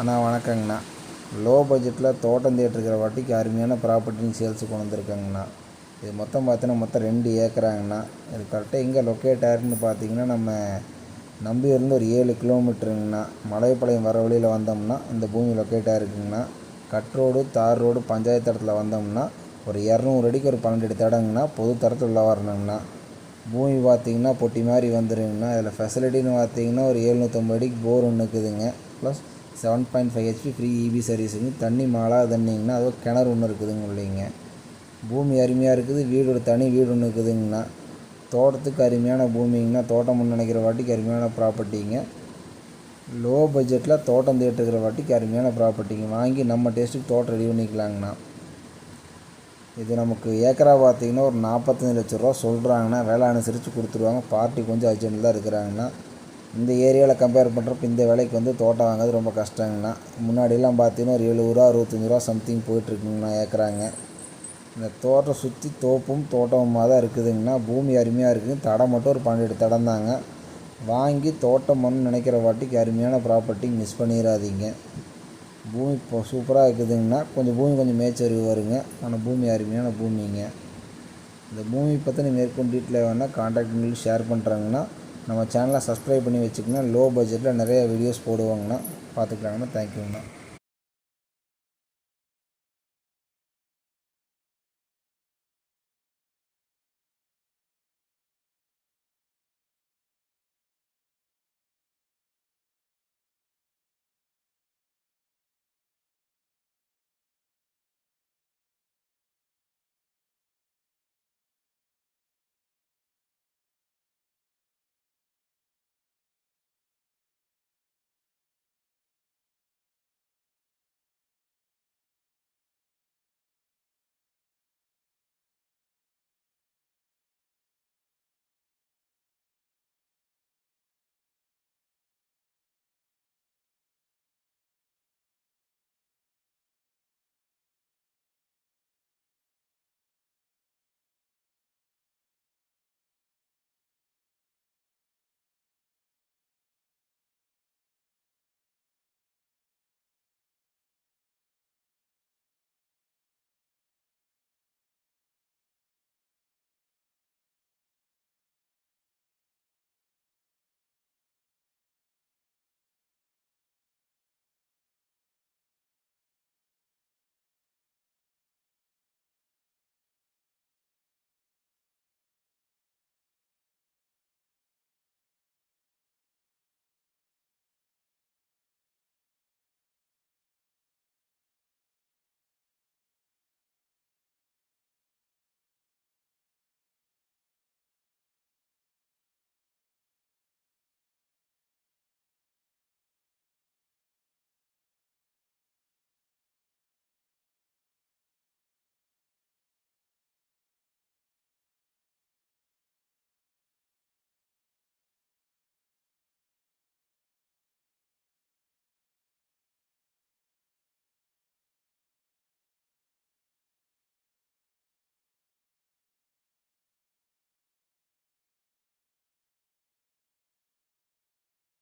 அண்ணா வணக்கங்கண்ணா. Low பட்ஜெட்டில் தோட்டம் தேட்டிருக்கிற வாட்டிக்கு அருமையான ப்ராப்பர்ட்டின்னு சேல்ஸுக்கு கொண்டு வந்திருக்காங்கண்ணா. இது மொத்தம் பார்த்தீங்கன்னா மொத்தம் ரெண்டு ஏக்கராங்கண்ணா. இது கரெக்டாக எங்கே லொக்கேட் ஆயிருன்னு பார்த்தீங்கன்னா நம்ம நம்பியூர்லேருந்து ஒரு ஏழு கிலோமீட்டருங்கண்ணா மலைப்பாளையம் வர வழியில் வந்தோம்னா இந்த பூமி லொக்கேட் ஆயிருக்குங்கண்ணா. கட் ரோடு தார் ரோடு பஞ்சாயத்து இடத்துல வந்தோம்னா ஒரு இரநூறு அடிக்கு ஒரு பன்னெண்டு தடங்கண்ணா. பொது தரத்தில் உள்ள வரணுங்கண்ணா. பூமி பார்த்தீங்கன்னா பொட்டி மாதிரி வந்துடுங்கண்ணா இதில் ஃபெசிலிட்டின்னு பார்த்தீங்கன்னா ஒரு எழுநூற்றம்பது அடிக்கு போர் ஒன்று இருக்குதுங்க. Plus seven point five HP free EB சர்வீஸுங்க தண்ணி மாலா தண்ணிங்கன்னா அதுவும் கிணறு ஒன்று இருக்குதுங்க இல்லைங்க பூமி அருமையாக இருக்குது வீடு ஒரு தனி வீடு ஒன்று இருக்குதுங்கண்ணா. தோட்டத்துக்கு அருமையான பூமிங்கண்ணா. தோட்டம் நினைக்கிற வாட்டிக்கு அருமையான ப்ராப்பர்ட்டிங்க லோ பட்ஜெட்டில் தோட்டம் தேட்டுருக்கிற வாட்டிக்கு அருமையான ப்ராப்பர்ட்டிங்க வாங்கி நம்ம டேஸ்ட்டுக்கு தோட்டம் ரெடி பண்ணிக்கலாங்கண்ணா. இது நமக்கு ஏக்கரா பார்த்தீங்கன்னா ஒரு நாற்பத்தஞ்சு லட்ச ரூபா சொல்கிறாங்கன்னா வேலை அனுசரித்து கொடுத்துருவாங்க. பார்ட்டி கொஞ்சம் அர்ஜென்ட் தான் இருக்கிறாங்கண்ணா. இந்த ஏரியாவில் கம்பேர் பண்ணுறப்ப இந்த விலைக்கு வந்து தோட்டம் வாங்குறது ரொம்ப கஷ்டங்கண்ணா. முன்னாடிலாம் பார்த்தீங்கன்னா ஒரு எழுபது ரூபா அறுபத்தஞ்சி ரூபா சம்திங் போயிட்டுருக்குங்கண்ணா ஏற்கிறாங்க இந்த தோட்டம் சுற்றி தோப்பும் தோட்டமுமாக தான் இருக்குதுங்கண்ணா. பூமி அருமையாக இருக்குது தடம் மட்டும் ஒரு பன்னெண்டு தடம் தாங்க. வாங்கி தோட்டம் பண்ணணும்னு நினைக்கிற வாட்டிக்கு அருமையான ப்ராப்பர்ட்டி மிஸ் பண்ணிடாதீங்க பூமி இப்போ சூப்பராக இருக்குதுங்கன்னா கொஞ்சம் பூமி கொஞ்சம் மேய்ச்சரிவு வருங்க. ஆனால் பூமி அருமையான பூமிங்க. இந்த பூமி பற்றின மேற்கொண்டு டீட்டெயில் வேணால் கான்டாக்ட் பண்ணி ஷேர் பண்ணுறாங்கன்னா நம்ம சேனலை சப்ஸ்கிரைப் பண்ணி வச்சுக்கோங்க. லோ பட்ஜெட்டில் நிறைய வீடியோஸ் போடுவாங்கண்ணா. பார்த்துக்கலாங்கண்ணா. தேங்க்யூங்கண்ணா